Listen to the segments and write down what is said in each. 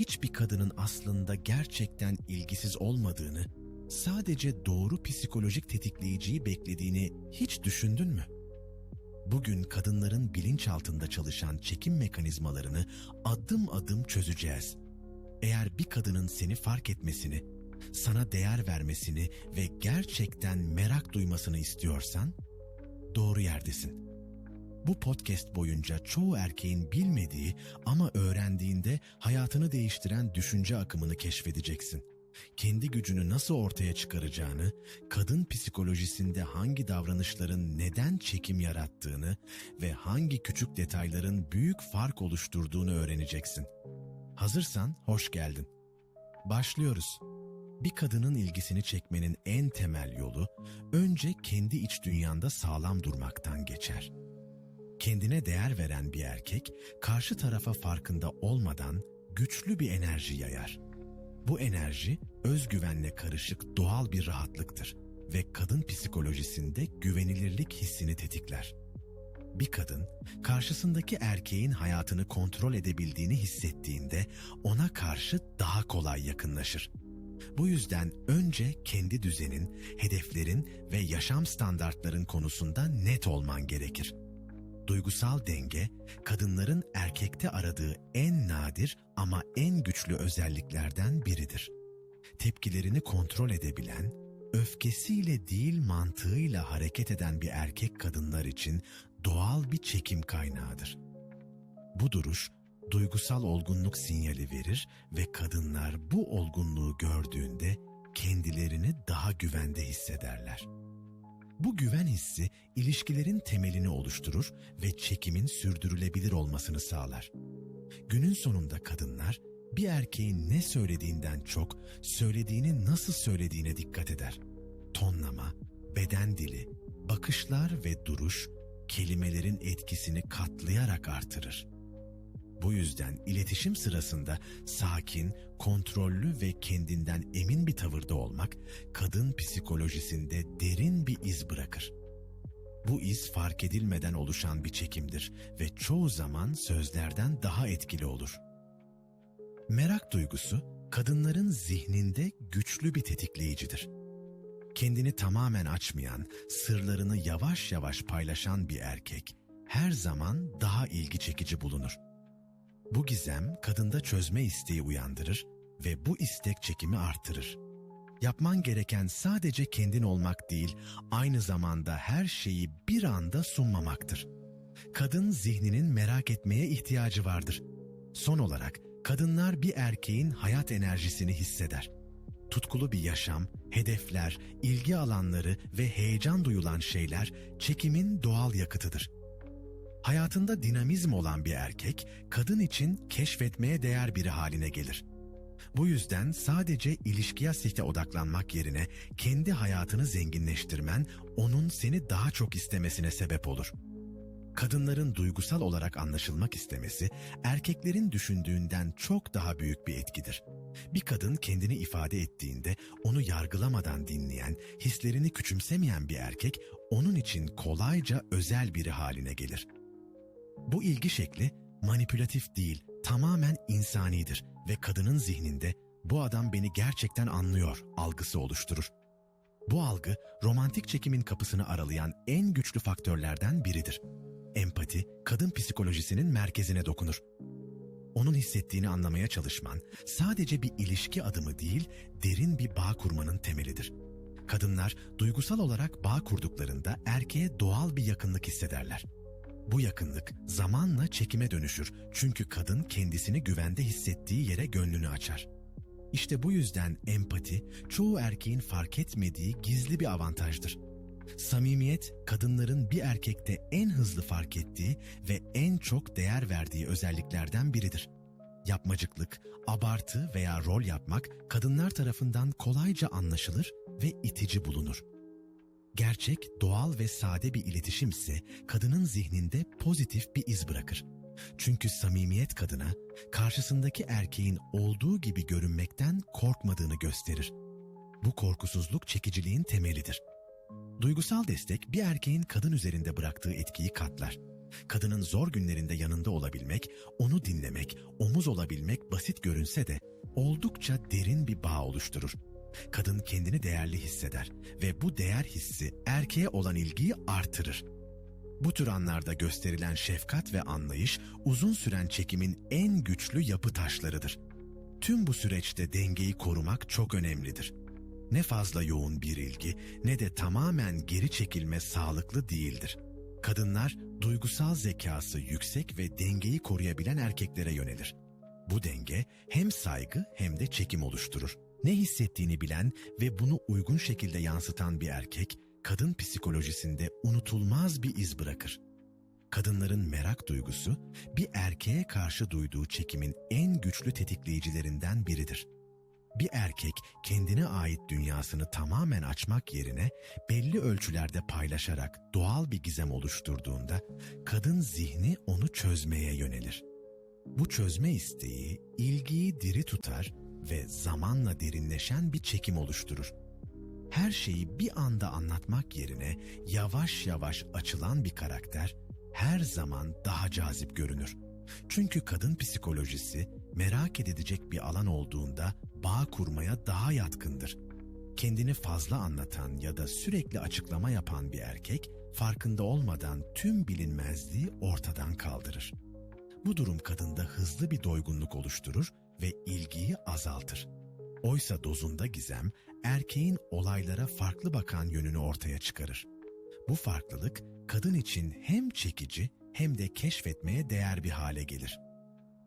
hiçbir kadının aslında gerçekten ilgisiz olmadığını, sadece doğru psikolojik tetikleyiciyi beklediğini hiç düşündün mü? Bugün kadınların bilinçaltında çalışan çekim mekanizmalarını adım adım çözeceğiz. Eğer bir kadının seni fark etmesini, sana değer vermesini ve gerçekten merak duymasını istiyorsan, doğru yerdesin. Bu podcast boyunca çoğu erkeğin bilmediği ama öğrendiğinde hayatını değiştiren düşünce akımını keşfedeceksin. Kendi gücünü nasıl ortaya çıkaracağını, kadın psikolojisinde hangi davranışların neden çekim yarattığını ve hangi küçük detayların büyük fark oluşturduğunu öğreneceksin. Hazırsan hoş geldin. Başlıyoruz. Bir kadının ilgisini çekmenin en temel yolu önce kendi iç dünyanda sağlam durmaktan geçer. Kendine değer veren bir erkek karşı tarafa farkında olmadan güçlü bir enerji yayar. Bu enerji özgüvenle karışık doğal bir rahatlıktır ve kadın psikolojisinde güvenilirlik hissini tetikler. Bir kadın karşısındaki erkeğin hayatını kontrol edebildiğini hissettiğinde ona karşı daha kolay yakınlaşır. Bu yüzden önce kendi düzenin, hedeflerin ve yaşam standartların konusunda net olman gerekir. Duygusal denge, kadınların erkekte aradığı en nadir ama en güçlü özelliklerden biridir. Tepkilerini kontrol edebilen, öfkesiyle değil mantığıyla hareket eden bir erkek kadınlar için doğal bir çekim kaynağıdır. Bu duruş duygusal olgunluk sinyali verir ve kadınlar bu olgunluğu gördüğünde kendilerini daha güvende hissederler. Bu güven hissi ilişkilerin temelini oluşturur ve çekimin sürdürülebilir olmasını sağlar. Günün sonunda kadınlar bir erkeğin ne söylediğinden çok söylediğini nasıl söylediğine dikkat eder. Tonlama, beden dili, bakışlar ve duruş kelimelerin etkisini katlayarak artırır. Bu yüzden iletişim sırasında sakin, kontrollü ve kendinden emin bir tavırda olmak kadın psikolojisinde derin bir iz bırakır. Bu iz fark edilmeden oluşan bir çekimdir ve çoğu zaman sözlerden daha etkili olur. Merak duygusu kadınların zihninde güçlü bir tetikleyicidir. Kendini tamamen açmayan, sırlarını yavaş yavaş paylaşan bir erkek her zaman daha ilgi çekici bulunur. Bu gizem kadında çözme isteği uyandırır ve bu istek çekimi artırır. Yapman gereken sadece kendin olmak değil, aynı zamanda her şeyi bir anda sunmamaktır. Kadın zihninin merak etmeye ihtiyacı vardır. Son olarak kadınlar bir erkeğin hayat enerjisini hisseder. Tutkulu bir yaşam, hedefler, ilgi alanları ve heyecan duyulan şeyler çekimin doğal yakıtıdır. Hayatında dinamizm olan bir erkek, kadın için keşfetmeye değer biri haline gelir. Bu yüzden sadece ilişki asihte odaklanmak yerine kendi hayatını zenginleştirmen onun seni daha çok istemesine sebep olur. Kadınların duygusal olarak anlaşılmak istemesi erkeklerin düşündüğünden çok daha büyük bir etkidir. Bir kadın kendini ifade ettiğinde onu yargılamadan dinleyen, hislerini küçümsemeyen bir erkek onun için kolayca özel biri haline gelir. Bu ilgi şekli manipülatif değil, tamamen insanidir ve kadının zihninde bu adam beni gerçekten anlıyor algısı oluşturur. Bu algı romantik çekimin kapısını aralayan en güçlü faktörlerden biridir. Empati, kadın psikolojisinin merkezine dokunur. Onun hissettiğini anlamaya çalışman sadece bir ilişki adımı değil, derin bir bağ kurmanın temelidir. Kadınlar duygusal olarak bağ kurduklarında erkeğe doğal bir yakınlık hissederler. Bu yakınlık zamanla çekime dönüşür çünkü kadın kendisini güvende hissettiği yere gönlünü açar. İşte bu yüzden empati çoğu erkeğin fark etmediği gizli bir avantajdır. Samimiyet kadınların bir erkekte en hızlı fark ettiği ve en çok değer verdiği özelliklerden biridir. Yapmacıklık, abartı veya rol yapmak kadınlar tarafından kolayca anlaşılır ve itici bulunur. Gerçek, doğal ve sade bir iletişim ise kadının zihninde pozitif bir iz bırakır. Çünkü samimiyet kadına karşısındaki erkeğin olduğu gibi görünmekten korkmadığını gösterir. Bu korkusuzluk çekiciliğin temelidir. Duygusal destek bir erkeğin kadın üzerinde bıraktığı etkiyi katlar. Kadının zor günlerinde yanında olabilmek, onu dinlemek, omuz olabilmek basit görünse de oldukça derin bir bağ oluşturur. Kadın kendini değerli hisseder ve bu değer hissi erkeğe olan ilgiyi artırır. Bu tür anlarda gösterilen şefkat ve anlayış uzun süren çekimin en güçlü yapı taşlarıdır. Tüm bu süreçte dengeyi korumak çok önemlidir. Ne fazla yoğun bir ilgi ne de tamamen geri çekilme sağlıklı değildir. Kadınlar duygusal zekası yüksek ve dengeyi koruyabilen erkeklere yönelir. Bu denge hem saygı hem de çekim oluşturur. Ne hissettiğini bilen ve bunu uygun şekilde yansıtan bir erkek, kadın psikolojisinde unutulmaz bir iz bırakır. Kadınların merak duygusu, bir erkeğe karşı duyduğu çekimin en güçlü tetikleyicilerinden biridir. Bir erkek kendine ait dünyasını tamamen açmak yerine belli ölçülerde paylaşarak doğal bir gizem oluşturduğunda kadın zihni onu çözmeye yönelir. Bu çözme isteği ilgiyi diri tutar ve zamanla derinleşen bir çekim oluşturur. Her şeyi bir anda anlatmak yerine yavaş yavaş açılan bir karakter her zaman daha cazip görünür. Çünkü kadın psikolojisi merak edilecek bir alan olduğunda bağ kurmaya daha yatkındır. Kendini fazla anlatan ya da sürekli açıklama yapan bir erkek farkında olmadan tüm bilinmezliği ortadan kaldırır. Bu durum kadında hızlı bir doygunluk oluşturur ve ilgiyi azaltır. Oysa dozunda gizem, erkeğin olaylara farklı bakan yönünü ortaya çıkarır. Bu farklılık kadın için hem çekici hem de keşfetmeye değer bir hale gelir.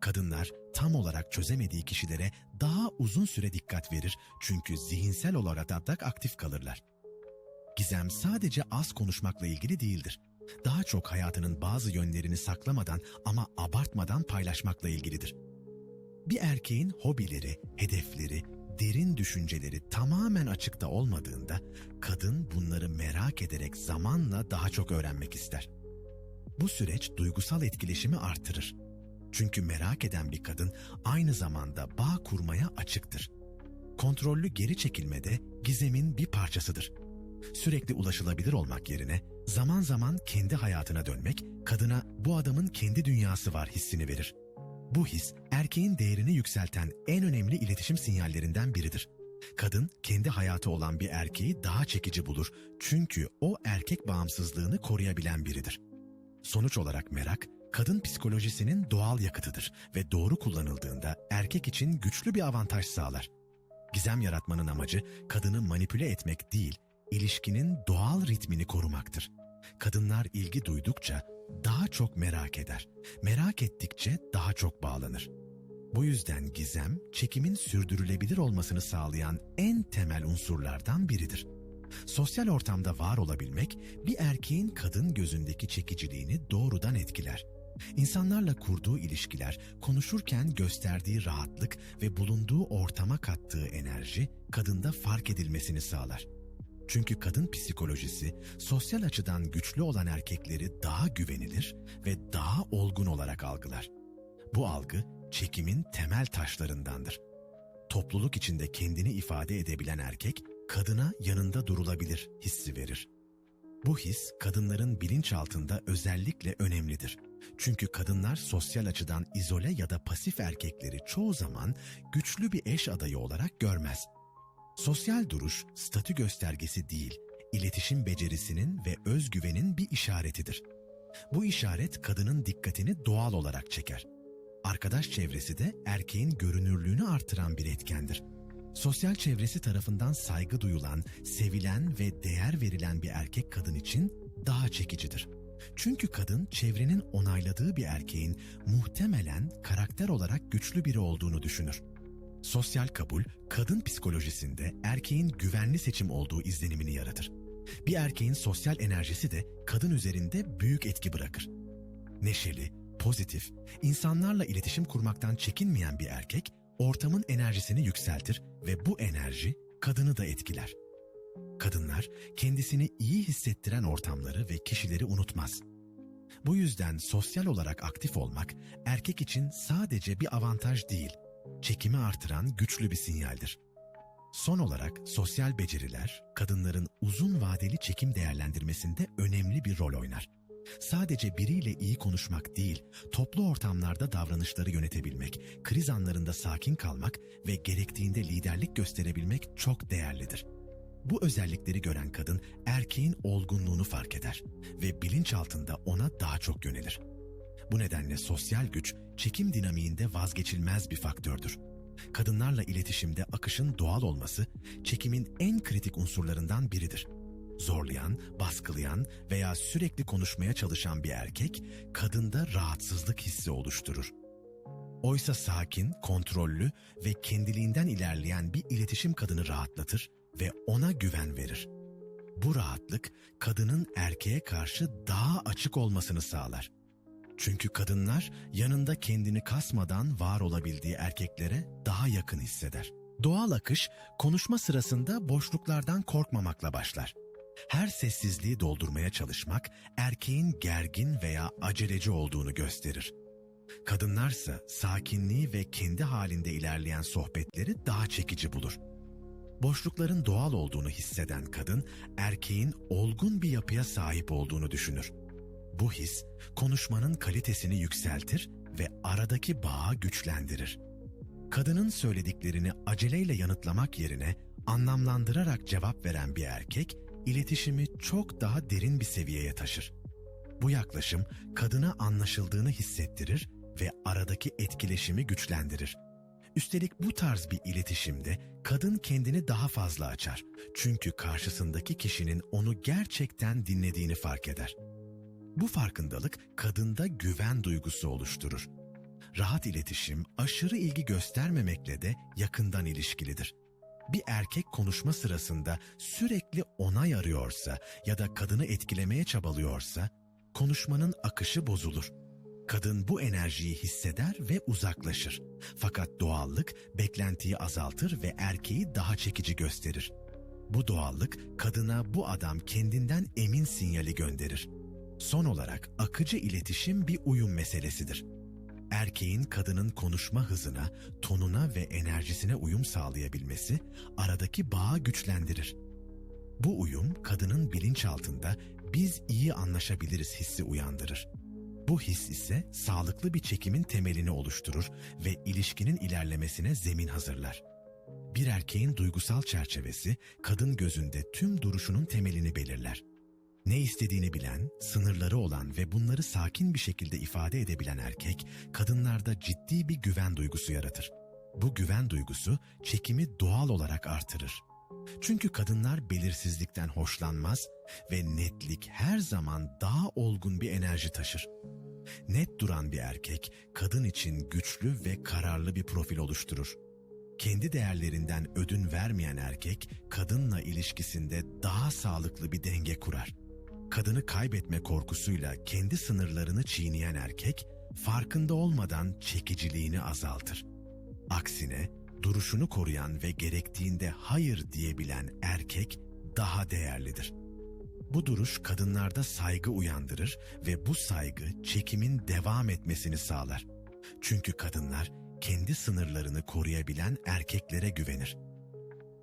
Kadınlar tam olarak çözemediği kişilere daha uzun süre dikkat verir çünkü zihinsel olarak da aktif kalırlar. Gizem sadece az konuşmakla ilgili değildir. Daha çok hayatının bazı yönlerini saklamadan ama abartmadan paylaşmakla ilgilidir. Bir erkeğin hobileri, hedefleri, derin düşünceleri tamamen açıkta olmadığında kadın bunları merak ederek zamanla daha çok öğrenmek ister. Bu süreç duygusal etkileşimi artırır. Çünkü merak eden bir kadın aynı zamanda bağ kurmaya açıktır. Kontrollü geri çekilme de gizemin bir parçasıdır. Sürekli ulaşılabilir olmak yerine zaman zaman kendi hayatına dönmek kadına bu adamın kendi dünyası var hissini verir. Bu his erkeğin değerini yükselten en önemli iletişim sinyallerinden biridir. Kadın kendi hayatı olan bir erkeği daha çekici bulur çünkü o erkek bağımsızlığını koruyabilen biridir. Sonuç olarak merak, kadın psikolojisinin doğal yakıtıdır ve doğru kullanıldığında erkek için güçlü bir avantaj sağlar. Gizem yaratmanın amacı kadını manipüle etmek değil, ilişkinin doğal ritmini korumaktır. Kadınlar ilgi duydukça daha çok merak eder. Merak ettikçe daha çok bağlanır. Bu yüzden gizem, çekimin sürdürülebilir olmasını sağlayan en temel unsurlardan biridir. Sosyal ortamda var olabilmek, bir erkeğin kadın gözündeki çekiciliğini doğrudan etkiler. İnsanlarla kurduğu ilişkiler, konuşurken gösterdiği rahatlık ve bulunduğu ortama kattığı enerji kadında fark edilmesini sağlar. Çünkü kadın psikolojisi sosyal açıdan güçlü olan erkekleri daha güvenilir ve daha olgun olarak algılar. Bu algı çekimin temel taşlarındandır. Topluluk içinde kendini ifade edebilen erkek kadına yanında durulabilir hissi verir. Bu his kadınların bilinçaltında özellikle önemlidir. Çünkü kadınlar sosyal açıdan izole ya da pasif erkekleri çoğu zaman güçlü bir eş adayı olarak görmez. Sosyal duruş statü göstergesi değil, iletişim becerisinin ve özgüvenin bir işaretidir. Bu işaret kadının dikkatini doğal olarak çeker. Arkadaş çevresi de erkeğin görünürlüğünü artıran bir etkendir. Sosyal çevresi tarafından saygı duyulan, sevilen ve değer verilen bir erkek kadın için daha çekicidir. Çünkü kadın çevrenin onayladığı bir erkeğin muhtemelen karakter olarak güçlü biri olduğunu düşünür. Sosyal kabul, kadın psikolojisinde erkeğin güvenli seçim olduğu izlenimini yaratır. Bir erkeğin sosyal enerjisi de kadın üzerinde büyük etki bırakır. Neşeli, pozitif, insanlarla iletişim kurmaktan çekinmeyen bir erkek, ortamın enerjisini yükseltir ve bu enerji kadını da etkiler. Kadınlar kendisini iyi hissettiren ortamları ve kişileri unutmaz. Bu yüzden sosyal olarak aktif olmak erkek için sadece bir avantaj değil, çekimi artıran güçlü bir sinyaldir. Son olarak sosyal beceriler kadınların uzun vadeli çekim değerlendirmesinde önemli bir rol oynar. Sadece biriyle iyi konuşmak değil, toplu ortamlarda davranışları yönetebilmek, kriz anlarında sakin kalmak ve gerektiğinde liderlik gösterebilmek çok değerlidir. Bu özellikleri gören kadın erkeğin olgunluğunu fark eder ve bilinçaltında ona daha çok yönelir. Bu nedenle sosyal güç çekim dinamiğinde vazgeçilmez bir faktördür. Kadınlarla iletişimde akışın doğal olması çekimin en kritik unsurlarından biridir. Zorlayan, baskılayan veya sürekli konuşmaya çalışan bir erkek kadında rahatsızlık hissi oluşturur. Oysa sakin, kontrollü ve kendiliğinden ilerleyen bir iletişim kadını rahatlatır ve ona güven verir. Bu rahatlık kadının erkeğe karşı daha açık olmasını sağlar. Çünkü kadınlar yanında kendini kasmadan var olabildiği erkeklere daha yakın hisseder. Doğal akış konuşma sırasında boşluklardan korkmamakla başlar. Her sessizliği doldurmaya çalışmak erkeğin gergin veya aceleci olduğunu gösterir. Kadınlarsa sakinliği ve kendi halinde ilerleyen sohbetleri daha çekici bulur. Boşlukların doğal olduğunu hisseden kadın erkeğin olgun bir yapıya sahip olduğunu düşünür. Bu his konuşmanın kalitesini yükseltir ve aradaki bağı güçlendirir. Kadının söylediklerini aceleyle yanıtlamak yerine anlamlandırarak cevap veren bir erkek iletişimi çok daha derin bir seviyeye taşır. Bu yaklaşım kadına anlaşıldığını hissettirir ve aradaki etkileşimi güçlendirir. Üstelik bu tarz bir iletişimde kadın kendini daha fazla açar. Çünkü karşısındaki kişinin onu gerçekten dinlediğini fark eder. Bu farkındalık kadında güven duygusu oluşturur. Rahat iletişim aşırı ilgi göstermemekle de yakından ilişkilidir. Bir erkek konuşma sırasında sürekli onay arıyorsa ya da kadını etkilemeye çabalıyorsa konuşmanın akışı bozulur. Kadın bu enerjiyi hisseder ve uzaklaşır. Fakat doğallık beklentiyi azaltır ve erkeği daha çekici gösterir. Bu doğallık kadına bu adam kendinden emin sinyali gönderir. Son olarak akıcı iletişim bir uyum meselesidir. Erkeğin kadının konuşma hızına, tonuna ve enerjisine uyum sağlayabilmesi aradaki bağı güçlendirir. Bu uyum kadının bilinçaltında biz iyi anlaşabiliriz hissi uyandırır. Bu his ise sağlıklı bir çekimin temelini oluşturur ve ilişkinin ilerlemesine zemin hazırlar. Bir erkeğin duygusal çerçevesi kadın gözünde tüm duruşunun temelini belirler. Ne istediğini bilen, sınırları olan ve bunları sakin bir şekilde ifade edebilen erkek, kadınlarda ciddi bir güven duygusu yaratır. Bu güven duygusu çekimi doğal olarak artırır. Çünkü kadınlar belirsizlikten hoşlanmaz ve netlik her zaman daha olgun bir enerji taşır. Net duran bir erkek, kadın için güçlü ve kararlı bir profil oluşturur. Kendi değerlerinden ödün vermeyen erkek, kadınla ilişkisinde daha sağlıklı bir denge kurar. Kadını kaybetme korkusuyla kendi sınırlarını çiğneyen erkek, farkında olmadan çekiciliğini azaltır. Aksine duruşunu koruyan ve gerektiğinde hayır diyebilen erkek daha değerlidir. Bu duruş kadınlarda saygı uyandırır ve bu saygı çekimin devam etmesini sağlar. Çünkü kadınlar kendi sınırlarını koruyabilen erkeklere güvenir.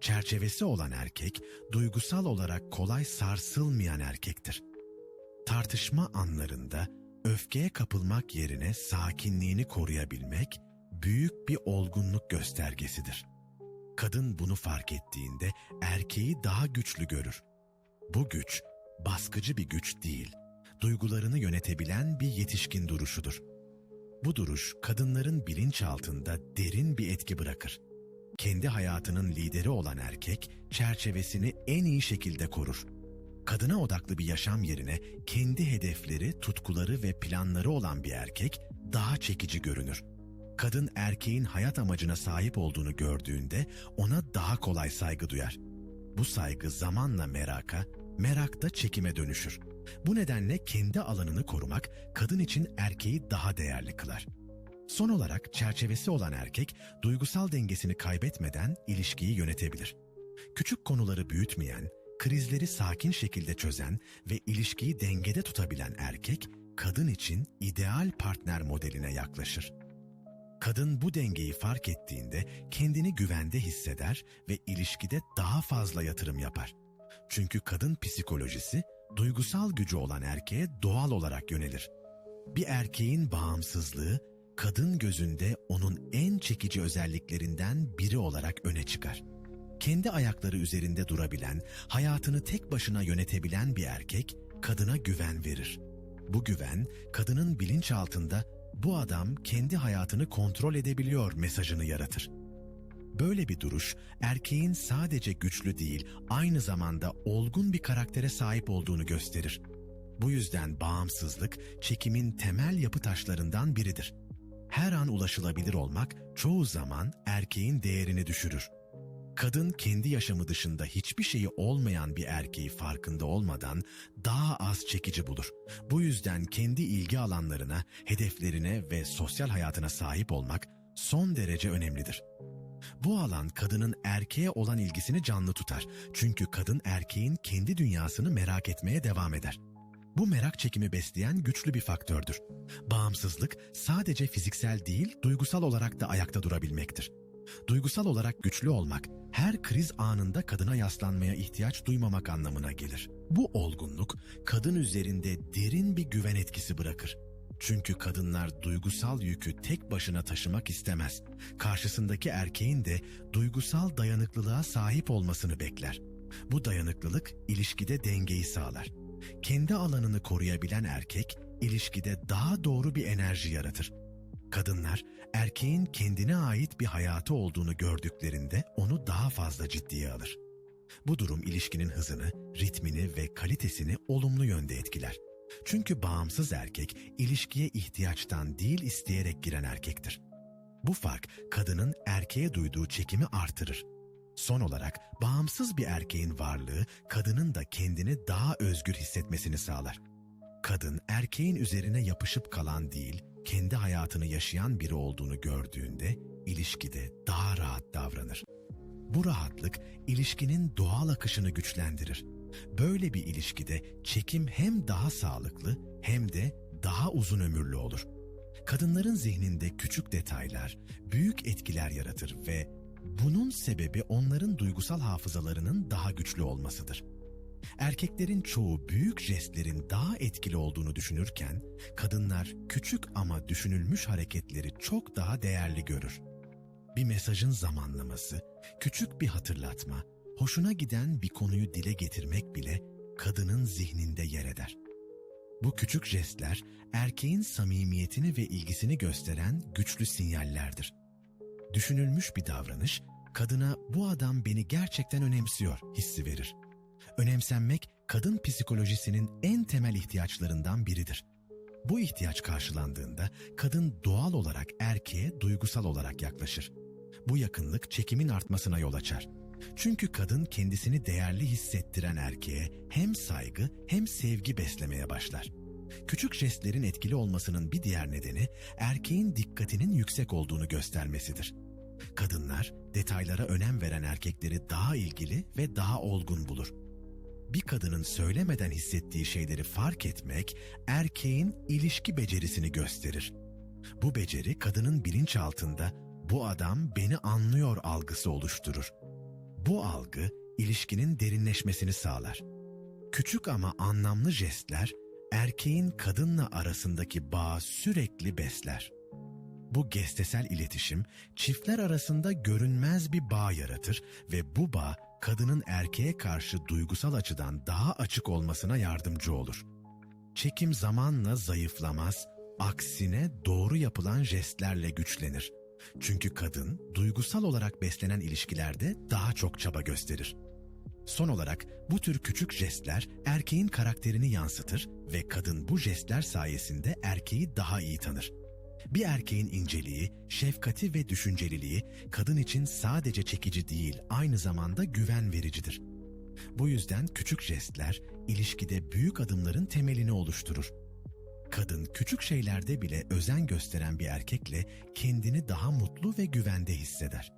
Çerçevesi olan erkek, duygusal olarak kolay sarsılmayan erkektir. Tartışma anlarında öfkeye kapılmak yerine sakinliğini koruyabilmek büyük bir olgunluk göstergesidir. Kadın bunu fark ettiğinde erkeği daha güçlü görür. Bu güç baskıcı bir güç değil, duygularını yönetebilen bir yetişkin duruşudur. Bu duruş kadınların bilinçaltında derin bir etki bırakır. Kendi hayatının lideri olan erkek çerçevesini en iyi şekilde korur. Kadına odaklı bir yaşam yerine kendi hedefleri, tutkuları ve planları olan bir erkek daha çekici görünür. Kadın erkeğin hayat amacına sahip olduğunu gördüğünde ona daha kolay saygı duyar. Bu saygı zamanla meraka, merak da çekime dönüşür. Bu nedenle kendi alanını korumak kadın için erkeği daha değerli kılar. Son olarak çerçevesi olan erkek duygusal dengesini kaybetmeden ilişkiyi yönetebilir. Küçük konuları büyütmeyen, krizleri sakin şekilde çözen ve ilişkiyi dengede tutabilen erkek kadın için ideal partner modeline yaklaşır. Kadın bu dengeyi fark ettiğinde kendini güvende hisseder ve ilişkide daha fazla yatırım yapar. Çünkü kadın psikolojisi duygusal gücü olan erkeğe doğal olarak yönelir. Bir erkeğin bağımsızlığı kadın gözünde onun en çekici özelliklerinden biri olarak öne çıkar. Kendi ayakları üzerinde durabilen, hayatını tek başına yönetebilen bir erkek kadına güven verir. Bu güven kadının bilinçaltında bu adam kendi hayatını kontrol edebiliyor mesajını yaratır. Böyle bir duruş erkeğin sadece güçlü değil, aynı zamanda olgun bir karaktere sahip olduğunu gösterir. Bu yüzden bağımsızlık çekimin temel yapı taşlarından biridir. Her an ulaşılabilir olmak çoğu zaman erkeğin değerini düşürür. Kadın kendi yaşamı dışında hiçbir şeyi olmayan bir erkeği farkında olmadan daha az çekici bulur. Bu yüzden kendi ilgi alanlarına, hedeflerine ve sosyal hayatına sahip olmak son derece önemlidir. Bu alan kadının erkeğe olan ilgisini canlı tutar. Çünkü kadın erkeğin kendi dünyasını merak etmeye devam eder. Bu merak çekimi besleyen güçlü bir faktördür. Bağımsızlık sadece fiziksel değil, duygusal olarak da ayakta durabilmektir. Duygusal olarak güçlü olmak, her kriz anında kadına yaslanmaya ihtiyaç duymamak anlamına gelir. Bu olgunluk, kadın üzerinde derin bir güven etkisi bırakır. Çünkü kadınlar duygusal yükü tek başına taşımak istemez. Karşısındaki erkeğin de duygusal dayanıklılığa sahip olmasını bekler. Bu dayanıklılık ilişkide dengeyi sağlar. Kendi alanını koruyabilen erkek, ilişkide daha doğru bir enerji yaratır. Kadınlar, erkeğin kendine ait bir hayatı olduğunu gördüklerinde onu daha fazla ciddiye alır. Bu durum ilişkinin hızını, ritmini ve kalitesini olumlu yönde etkiler. Çünkü bağımsız erkek ilişkiye ihtiyaçtan değil isteyerek giren erkektir. Bu fark kadının erkeğe duyduğu çekimi artırır. Son olarak bağımsız bir erkeğin varlığı kadının da kendini daha özgür hissetmesini sağlar. Kadın erkeğin üzerine yapışıp kalan değil, kendi hayatını yaşayan biri olduğunu gördüğünde ilişkide daha rahat davranır. Bu rahatlık ilişkinin doğal akışını güçlendirir. Böyle bir ilişkide çekim hem daha sağlıklı hem de daha uzun ömürlü olur. Kadınların zihninde küçük detaylar büyük etkiler yaratır ve bunun sebebi onların duygusal hafızalarının daha güçlü olmasıdır. Erkeklerin çoğu büyük jestlerin daha etkili olduğunu düşünürken, kadınlar küçük ama düşünülmüş hareketleri çok daha değerli görür. Bir mesajın zamanlaması, küçük bir hatırlatma, hoşuna giden bir konuyu dile getirmek bile kadının zihninde yer eder. Bu küçük jestler erkeğin samimiyetini ve ilgisini gösteren güçlü sinyallerdir. Düşünülmüş bir davranış kadına bu adam beni gerçekten önemsiyor hissi verir. Önemsenmek kadın psikolojisinin en temel ihtiyaçlarından biridir. Bu ihtiyaç karşılandığında kadın doğal olarak erkeğe duygusal olarak yaklaşır. Bu yakınlık çekimin artmasına yol açar. Çünkü kadın kendisini değerli hissettiren erkeğe hem saygı hem sevgi beslemeye başlar. Küçük jestlerin etkili olmasının bir diğer nedeni erkeğin dikkatinin yüksek olduğunu göstermesidir. Kadınlar detaylara önem veren erkekleri daha ilgili ve daha olgun bulur. Bir kadının söylemeden hissettiği şeyleri fark etmek erkeğin ilişki becerisini gösterir. Bu beceri kadının bilinçaltında bu adam beni anlıyor algısı oluşturur. Bu algı ilişkinin derinleşmesini sağlar. Küçük ama anlamlı jestler erkeğin kadınla arasındaki bağı sürekli besler. Bu gestesel iletişim çiftler arasında görünmez bir bağ yaratır ve bu bağ kadının erkeğe karşı duygusal açıdan daha açık olmasına yardımcı olur. Çekim zamanla zayıflamaz, aksine doğru yapılan jestlerle güçlenir. Çünkü kadın duygusal olarak beslenen ilişkilerde daha çok çaba gösterir. Son olarak bu tür küçük jestler erkeğin karakterini yansıtır ve kadın bu jestler sayesinde erkeği daha iyi tanır. Bir erkeğin inceliği, şefkati ve düşünceliliği kadın için sadece çekici değil, aynı zamanda güven vericidir. Bu yüzden küçük jestler ilişkide büyük adımların temelini oluşturur. Kadın küçük şeylerde bile özen gösteren bir erkekle kendini daha mutlu ve güvende hisseder.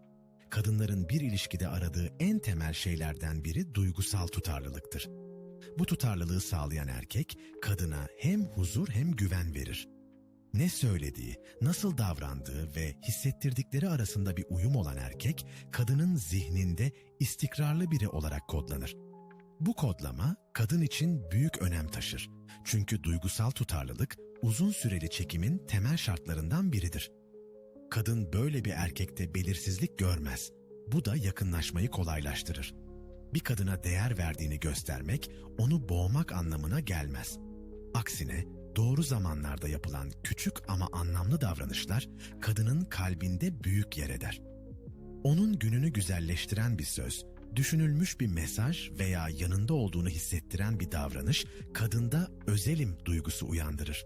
Kadınların bir ilişkide aradığı en temel şeylerden biri duygusal tutarlılıktır. Bu tutarlılığı sağlayan erkek kadına hem huzur hem güven verir. Ne söylediği, nasıl davrandığı ve hissettirdikleri arasında bir uyum olan erkek, kadının zihninde istikrarlı biri olarak kodlanır. Bu kodlama kadın için büyük önem taşır. Çünkü duygusal tutarlılık uzun süreli çekimin temel şartlarından biridir. Kadın böyle bir erkekte belirsizlik görmez. Bu da yakınlaşmayı kolaylaştırır. Bir kadına değer verdiğini göstermek, onu boğmak anlamına gelmez. Aksine doğru zamanlarda yapılan küçük ama anlamlı davranışlar kadının kalbinde büyük yer eder. Onun gününü güzelleştiren bir söz, düşünülmüş bir mesaj veya yanında olduğunu hissettiren bir davranış kadında özelim duygusu uyandırır.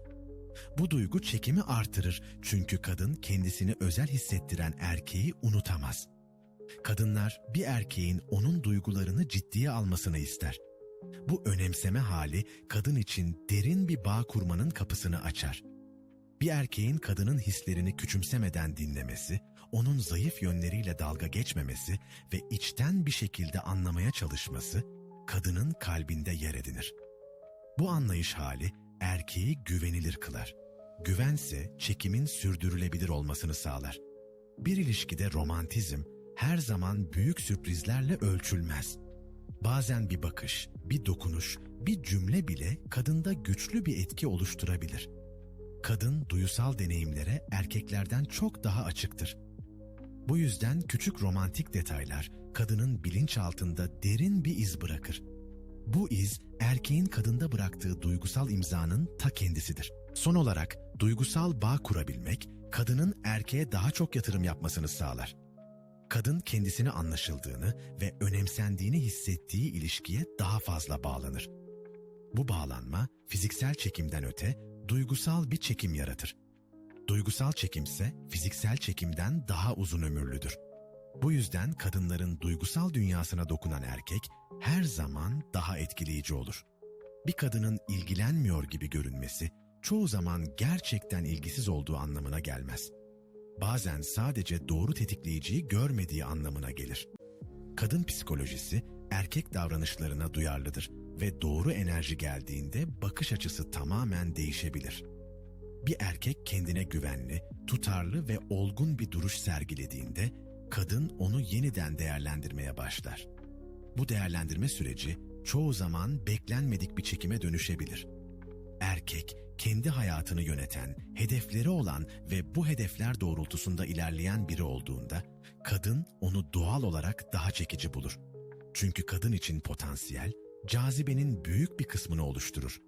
Bu duygu çekimi artırır çünkü kadın kendisini özel hissettiren erkeği unutamaz. Kadınlar bir erkeğin onun duygularını ciddiye almasını ister. Bu önemseme hali kadın için derin bir bağ kurmanın kapısını açar. Bir erkeğin kadının hislerini küçümsemeden dinlemesi, onun zayıf yönleriyle dalga geçmemesi ve içten bir şekilde anlamaya çalışması kadının kalbinde yer edinir. Bu anlayış hali erkeği güvenilir kılar. Güvense çekimin sürdürülebilir olmasını sağlar. Bir ilişkide romantizm her zaman büyük sürprizlerle ölçülmez. Bazen bir bakış, bir dokunuş, bir cümle bile kadında güçlü bir etki oluşturabilir. Kadın duyusal deneyimlere erkeklerden çok daha açıktır. Bu yüzden küçük romantik detaylar kadının bilinçaltında derin bir iz bırakır. Bu iz erkeğin kadında bıraktığı duygusal imzanın ta kendisidir. Son olarak duygusal bağ kurabilmek kadının erkeğe daha çok yatırım yapmasını sağlar. Kadın kendisini anlaşıldığını ve önemsendiğini hissettiği ilişkiye daha fazla bağlanır. Bu bağlanma fiziksel çekimden öte duygusal bir çekim yaratır. Duygusal çekimse fiziksel çekimden daha uzun ömürlüdür. Bu yüzden kadınların duygusal dünyasına dokunan erkek her zaman daha etkileyici olur. Bir kadının ilgilenmiyor gibi görünmesi çoğu zaman gerçekten ilgisiz olduğu anlamına gelmez. Bazen sadece doğru tetikleyiciyi görmediği anlamına gelir. Kadın psikolojisi erkek davranışlarına duyarlıdır ve doğru enerji geldiğinde bakış açısı tamamen değişebilir. Bir erkek kendine güvenli, tutarlı ve olgun bir duruş sergilediğinde kadın onu yeniden değerlendirmeye başlar. Bu değerlendirme süreci çoğu zaman beklenmedik bir çekime dönüşebilir. Erkek kendi hayatını yöneten, hedefleri olan ve bu hedefler doğrultusunda ilerleyen biri olduğunda kadın onu doğal olarak daha çekici bulur. Çünkü kadın için potansiyel, cazibenin büyük bir kısmını oluşturur.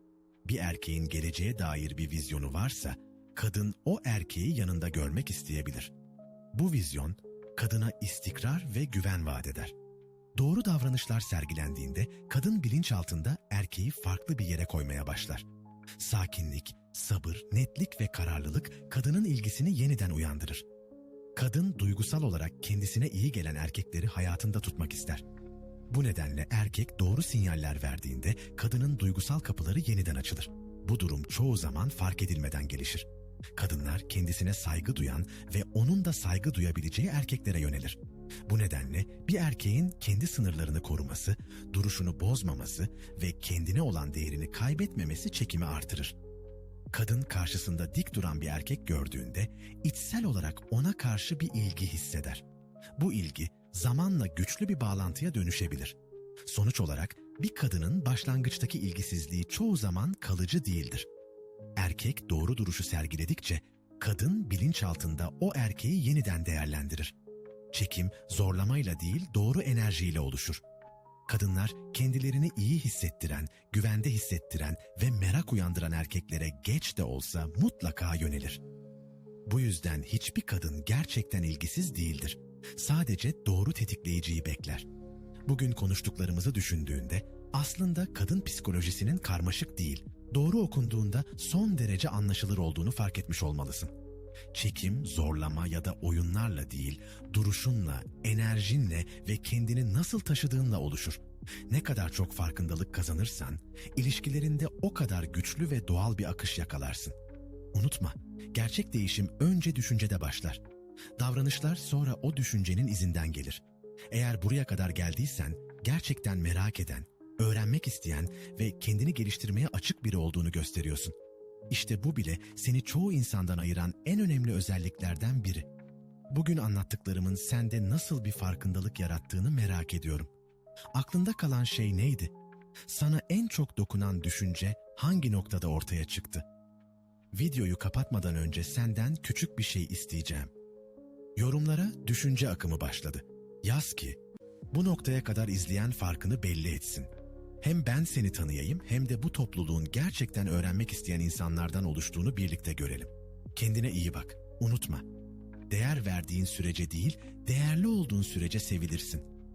Bir erkeğin geleceğe dair bir vizyonu varsa, kadın o erkeği yanında görmek isteyebilir. Bu vizyon, kadına istikrar ve güven vaat eder. Doğru davranışlar sergilendiğinde kadın bilinçaltında erkeği farklı bir yere koymaya başlar. Sakinlik, sabır, netlik ve kararlılık kadının ilgisini yeniden uyandırır. Kadın duygusal olarak kendisine iyi gelen erkekleri hayatında tutmak ister. Bu nedenle erkek doğru sinyaller verdiğinde kadının duygusal kapıları yeniden açılır. Bu durum çoğu zaman fark edilmeden gelişir. Kadınlar kendisine saygı duyan ve onun da saygı duyabileceği erkeklere yönelir. Bu nedenle bir erkeğin kendi sınırlarını koruması, duruşunu bozmaması ve kendine olan değerini kaybetmemesi çekimi artırır. Kadın karşısında dik duran bir erkek gördüğünde içsel olarak ona karşı bir ilgi hisseder. Bu ilgi zamanla güçlü bir bağlantıya dönüşebilir. Sonuç olarak bir kadının başlangıçtaki ilgisizliği çoğu zaman kalıcı değildir. Erkek doğru duruşu sergiledikçe kadın bilinçaltında o erkeği yeniden değerlendirir. Çekim zorlamayla değil doğru enerjiyle oluşur. Kadınlar kendilerini iyi hissettiren, güvende hissettiren ve merak uyandıran erkeklere geç de olsa mutlaka yönelir. Bu yüzden hiçbir kadın gerçekten ilgisiz değildir. Sadece doğru tetikleyiciyi bekler. Bugün konuştuklarımızı düşündüğünde aslında kadın psikolojisinin karmaşık değil, doğru okunduğunda son derece anlaşılır olduğunu fark etmiş olmalısın. Çekim, zorlama ya da oyunlarla değil, duruşunla, enerjinle ve kendini nasıl taşıdığınla oluşur. Ne kadar çok farkındalık kazanırsan, ilişkilerinde o kadar güçlü ve doğal bir akış yakalarsın. Unutma, gerçek değişim önce düşüncede başlar. Davranışlar sonra o düşüncenin izinden gelir. Eğer buraya kadar geldiysen, gerçekten merak eden, öğrenmek isteyen ve kendini geliştirmeye açık biri olduğunu gösteriyorsun. İşte bu bile seni çoğu insandan ayıran en önemli özelliklerden biri. Bugün anlattıklarımın sende nasıl bir farkındalık yarattığını merak ediyorum. Aklında kalan şey neydi? Sana en çok dokunan düşünce hangi noktada ortaya çıktı? Videoyu kapatmadan önce senden küçük bir şey isteyeceğim. Yorumlara düşünce akımı başladı. Yaz ki bu noktaya kadar izleyen farkını belli etsin. Hem ben seni tanıyayım hem de bu topluluğun gerçekten öğrenmek isteyen insanlardan oluştuğunu birlikte görelim. Kendine iyi bak. Unutma. Değer verdiğin sürece değil, değerli olduğun sürece sevilirsin.